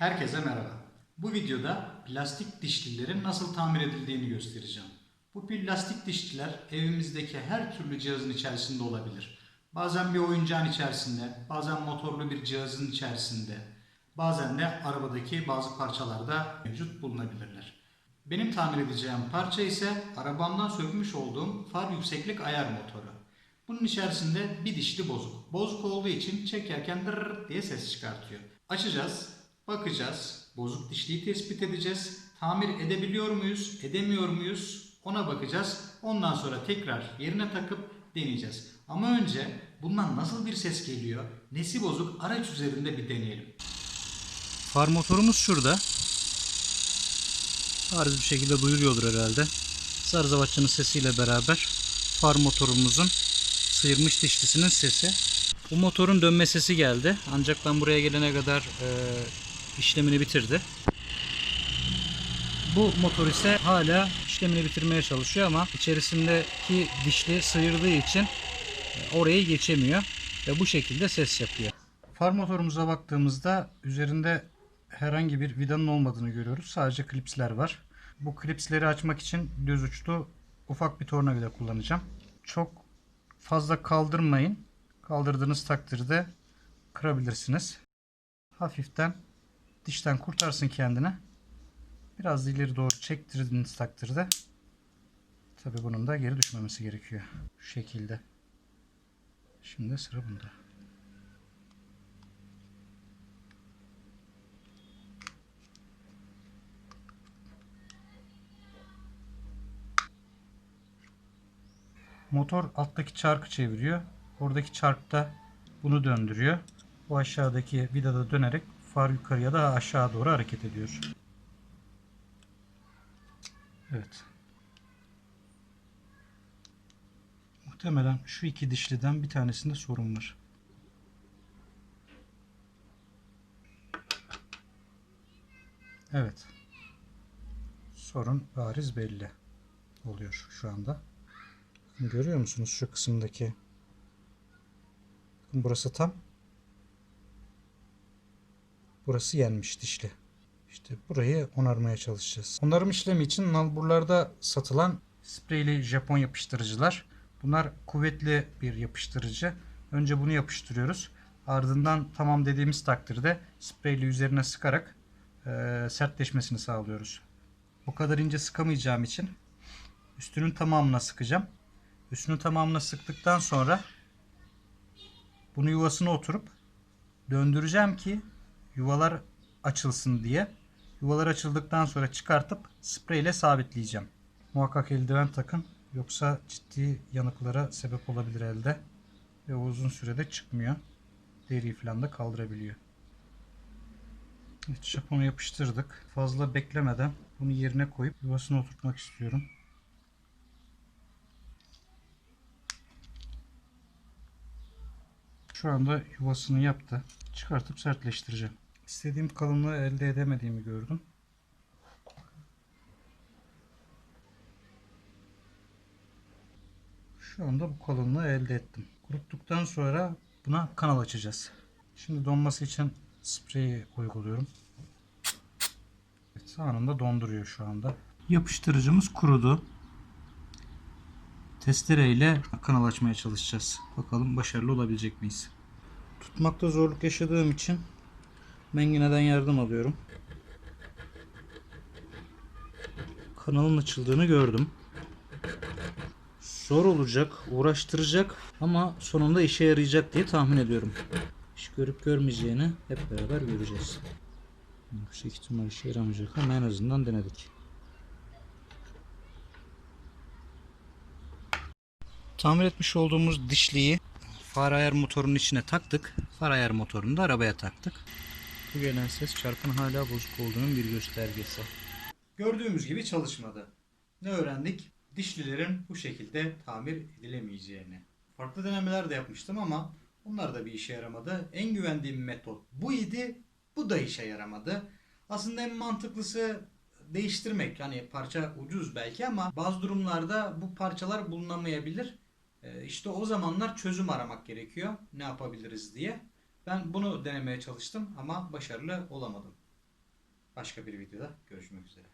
Herkese merhaba. Bu videoda plastik dişlilerin nasıl tamir edildiğini göstereceğim. Bu plastik dişliler evimizdeki her türlü cihazın içerisinde olabilir. Bazen bir oyuncağın içerisinde, bazen motorlu bir cihazın içerisinde, bazen de arabadaki bazı parçalarda mevcut bulunabilirler. Benim tamir edeceğim parça ise arabamdan sökmüş olduğum far yükseklik ayar motoru. Bunun içerisinde bir dişli bozuk. Bozuk olduğu için çekerken dırr diye ses çıkartıyor. Açacağız, bakacağız, bozuk dişliyi tespit edeceğiz. Tamir edebiliyor muyuz, edemiyor muyuz ona bakacağız. Ondan sonra tekrar yerine takıp deneyeceğiz. Ama önce bundan nasıl bir ses geliyor, nesi bozuk araç üzerinde bir deneyelim. Far motorumuz şurada. Bariz bir şekilde duyuluyordur herhalde. Zarzavatçının sesiyle beraber far motorumuzun sıyırmış dişlisinin sesi. Bu motorun dönme sesi geldi. Ancak ben buraya gelene kadar e, işlemini bitirdi. Bu motor ise hala işlemini bitirmeye çalışıyor ama içerisindeki dişli sıyırdığı için e, orayı geçemiyor ve bu şekilde ses yapıyor. Far motorumuza baktığımızda üzerinde herhangi bir vidanın olmadığını görüyoruz. Sadece klipsler var. Bu klipsleri açmak için düz uçlu ufak bir tornavida kullanacağım. Çok fazla kaldırmayın. Kaldırdığınız takdirde kırabilirsiniz. Hafiften dişten kurtarsın kendini. Biraz ileri doğru çektirdiğiniz takdirde tabi bunun da geri düşmemesi gerekiyor. Şu şekilde. Şimdi sıra bunda. Motor alttaki çarkı çeviriyor. Oradaki çark da bunu döndürüyor. Bu aşağıdaki vidada dönerek far yukarıya da aşağı doğru hareket ediyor. Evet. Muhtemelen şu iki dişliden bir tanesinde sorun var. Evet. Sorun bariz belli oluyor şu anda. Görüyor musunuz şu kısımdaki? Burası tam. Burası yenmiş dişli. İşte burayı onarmaya çalışacağız. Onarım işlemi için nalburlarda satılan spreyli Japon yapıştırıcılar. Bunlar kuvvetli bir yapıştırıcı. Önce bunu yapıştırıyoruz. Ardından tamam dediğimiz takdirde spreyli üzerine sıkarak e, sertleşmesini sağlıyoruz. O kadar ince sıkamayacağım için üstünün tamamına sıkacağım. Üstünün tamamına sıktıktan sonra bunu yuvasına oturup döndüreceğim ki yuvalar açılsın diye. Yuvalar açıldıktan sonra çıkartıp spreyle sabitleyeceğim. Muhakkak eldiven takın. Yoksa ciddi yanıklara sebep olabilir elde. Ve uzun sürede çıkmıyor. Deriyi falan da kaldırabiliyor. Evet, Japonu yapıştırdık. Fazla beklemeden bunu yerine koyup yuvasına oturtmak istiyorum. Şu anda yuvasını yaptı. Çıkartıp sertleştireceğim. İstediğim kalınlığı elde edemediğimi gördüm. Şu anda bu kalınlığı elde ettim. Kuruttuktan sonra buna kanal açacağız. Şimdi donması için spreyi uyguluyorum. Evet, anında donduruyor şu anda. Yapıştırıcımız kurudu. Testere ile kanal açmaya çalışacağız. Bakalım başarılı olabilecek miyiz? Tutmakta zorluk yaşadığım için mengineden yardım alıyorum. Kanalın açıldığını gördüm. Zor olacak, uğraştıracak ama sonunda işe yarayacak diye tahmin ediyorum. İş görüp görmeyeceğini hep beraber göreceğiz. Yüksek ihtimal işe yaramayacak ama en azından denedik. Tamir etmiş olduğumuz dişliyi far ayar motorunun içine taktık. Far ayar motorunu da arabaya taktık. Bu gelen ses çarkın hala bozuk olduğunun bir göstergesi. Gördüğümüz gibi çalışmadı. Ne öğrendik? Dişlilerin bu şekilde tamir edilemeyeceğini. Farklı denemeler de yapmıştım ama onlar da bir işe yaramadı. En güvendiğim metot bu idi. Bu da işe yaramadı. Aslında en mantıklısı değiştirmek. Hani parça ucuz belki ama bazı durumlarda bu parçalar bulunamayabilir. Ee, İşte o zamanlar çözüm aramak gerekiyor. Ne yapabiliriz diye. Ben bunu denemeye çalıştım ama başarılı olamadım. Başka bir videoda görüşmek üzere.